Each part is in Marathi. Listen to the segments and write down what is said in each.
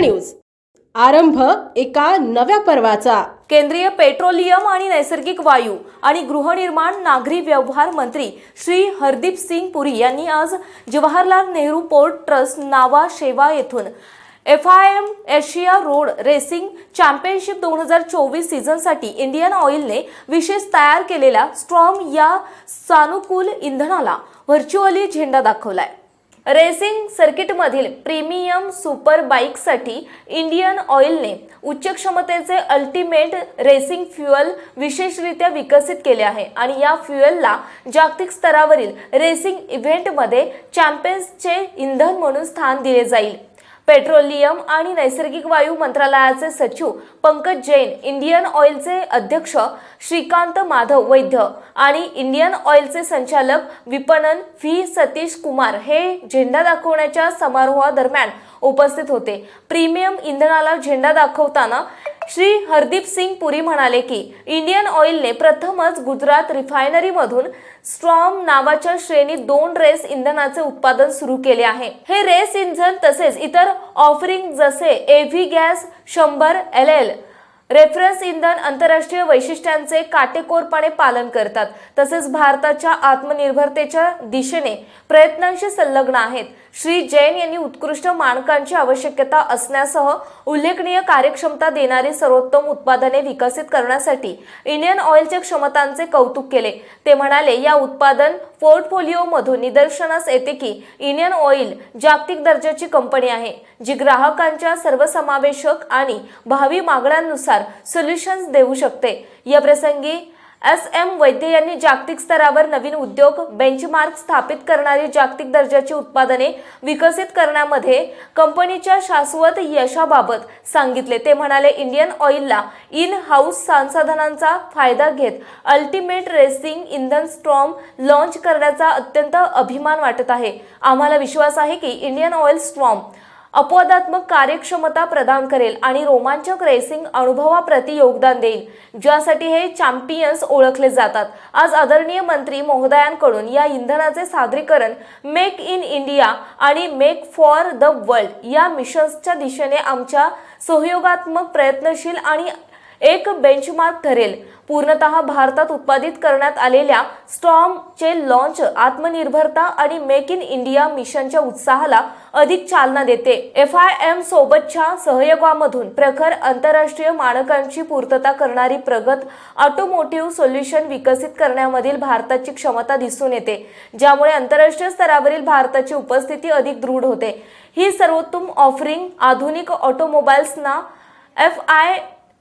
न्यूज. आरंभ एका नव्या पर्वाचा. केंद्रीय पेट्रोलियम आणि नैसर्गिक वायू आणि गृहनिर्माण नागरी व्यवहार मंत्री श्री हरदीप सिंग पुरी यांनी आज जवाहरलाल नेहरू पोर्ट ट्रस्ट नावा शेवा येथून F I M Asia road racing championship दोन हजार चोवीस सीझनसाठी इंडियन ऑइलने विशेष तयार केलेल्या स्ट्रॉम या सानुकूल इंधनाला व्हर्च्युअली झेंडा दाखवलाय. रेसिंग सर्किटमधील प्रीमियम सुपर बाईकसाठी इंडियन ऑइलने उच्च क्षमतेचे अल्टिमेट रेसिंग फ्युअल विशेषरित्या विकसित केले आहे. आणि या फ्युएलला जागतिक स्तरावरील रेसिंग इव्हेंटमध्ये चॅम्पियन्सचे इंधन म्हणून स्थान दिले जाईल. पेट्रोलियम आणि नैसर्गिक वायू मंत्रालयाचे सचिव पंकज जैन इंडियन ऑइलचे अध्यक्ष श्रीकांत माधव वैद्य आणि इंडियन ऑइलचे संचालक विपणन व्ही. सतीश कुमार हे झेंडा दाखवण्याच्या समारोहादरम्यान उपस्थित होते. प्रीमियम इंधनाला झेंडा दाखवताना श्री हरदीप सिंग पुरी म्हणाले की इंडियन ऑइलने प्रथमच गुजरात रिफायनरीमधून स्ट्रॉम नावाच्या श्रेणीत दोन रेस इंधनाचे उत्पादन सुरू केले आहे. हे रेस इंधन तसेच इतर ऑफरिंग जसे एव्ही गॅस शंभर एल एल रेफरन्स इंधन आंतरराष्ट्रीय वैशिष्ट्यांचे काटेकोरपणे पालन करतात. तसेच भारताच्या आत्मनिर्भरतेच्या दिशेने प्रयत्नांशी संलग्न आहेत. श्री जैन यांनी उत्कृष्ट मानकांची आवश्यकता असण्यासह उल्लेखनीय कार्यक्षमता देणारी सर्वोत्तम उत्पादने विकसित करण्यासाठी इंडियन ऑइलच्या क्षमतांचे कौतुक केले. ते म्हणाले या उत्पादन पोर्टफोलिओमधून निदर्शनास येते की इंडियन ऑइल जागतिक दर्जाची कंपनी आहे जी ग्राहकांच्या सर्वसमावेशक आणि भावी मागण्यांनुसार सोल्युशन्स देऊ शकते. या प्रसंगी एस एम वैद्य यांनी जागतिक स्तरावर नवीन उद्योग बेंचमार्क स्थापित करणारी जागतिक दर्जाची उत्पादने विकसित करण्यामध्ये कंपनीच्या शाश्वत यशाबाबत सांगितले. ते म्हणाले इंडियन ऑइलला इन हाऊस संसाधनांचा फायदा घेत अल्टिमेट रेसिंग इंधन स्ट्रॉम लॉन्च करण्याचा अत्यंत अभिमान वाटत आहे. आम्हाला विश्वास आहे की इंडियन ऑइल स्ट्रॉम अपवादात्मक कार्यक्षमता प्रदान करेल आणि रोमांचक रेसिंग अनुभवाप्रती योगदान देईल ज्यासाठी हे चॅम्पियन्स ओळखले जातात. आज आदरणीय मंत्री महोदयांकडून या इंधनाचे सादरीकरण मेक इन इंडिया आणि मेक फॉर द वर्ल्ड या मिशन्सच्या दिशेने आमच्या सहयोगात्मक प्रयत्नशील आणि एक बेंचमार्क ठरेल. पूर्णतः भारतात उत्पादित करण्यात आलेल्या स्टॉर्मचे लॉन्च आत्मनिर्भरता आणि मेक इन इंडिया मिशनच्या उत्साहाला अधिक चालना देते. एफ आय एम सोबतच्या सहयोगामधून प्रखर आंतरराष्ट्रीय मानकांची पूर्तता करणारी प्रगत ऑटोमोटिव्ह सोल्युशन विकसित करण्यामधील भारताची क्षमता दिसून येते ज्यामुळे आंतरराष्ट्रीय स्तरावरील भारताची उपस्थिती अधिक दृढ होते. ही सर्वोत्तम ऑफरिंग आधुनिक ऑटोमोबाईल्सना F I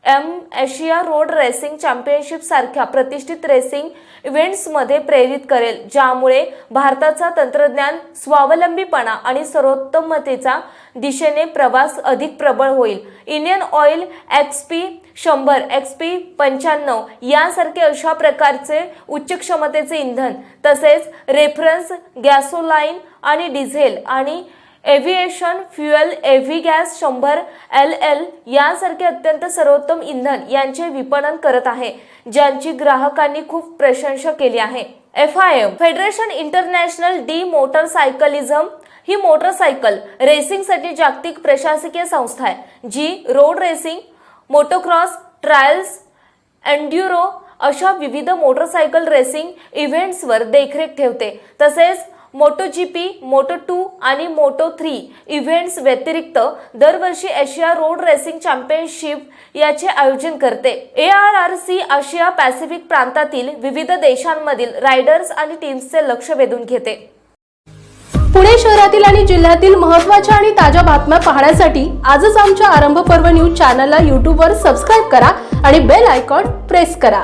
M Asia road racing चॅम्पियनशिपसारख्या प्रतिष्ठित रेसिंग इव्हेंट्समध्ये प्रेरित करेल ज्यामुळे भारताचा तंत्रज्ञान स्वावलंबीपणा आणि सर्वोत्तमतेचा दिशेने प्रवास अधिक प्रबळ होईल. इंडियन ऑइल एक्स पी शंभर एक्स पी पंच्याण्णव यासारखे अशा प्रकारचे उच्च क्षमतेचे इंधन तसेच रेफरन्स गॅसोलाईन आणि डिझेल आणि एव्हिएशन फ्युएल एव्ही गॅस शंभर एल एल यासारखे अत्यंत सर्वोत्तम इंधन यांचे विपणन करत आहे ज्यांची ग्राहकांनी खूप प्रशंसा केली आहे. F I M Federation Internationale de Motocyclisme he motorcycle रेसिंगसाठी जागतिक प्रशासकीय संस्था आहे जी road racing motocross trials enduro अशा विविध मोटरसायकल रेसिंग इव्हेंट्सवर देखरेख ठेवते. तसेच Moto G P Moto two आणि मोटो थ्री इव्हेंट्स व्यतिरिक्त दरवर्षी एशिया रोड रेसिंग चॅम्पियनशिप याचे आयोजन करते. ए आर आर सी आशिया पॅसिफिक प्रांतातील विविध देशांमधील रायडर्स आणि टीम्सचे लक्ष वेधून घेते. पुणे शहरातील आणि जिल्ह्यातील महत्त्वाच्या आणि ताज्या बातम्या पाहण्यासाठी आजच आमच्या आरंभ पर्व न्यूज चॅनलला यूट्यूबवर सबस्क्राईब करा आणि बेल आयकॉन प्रेस करा.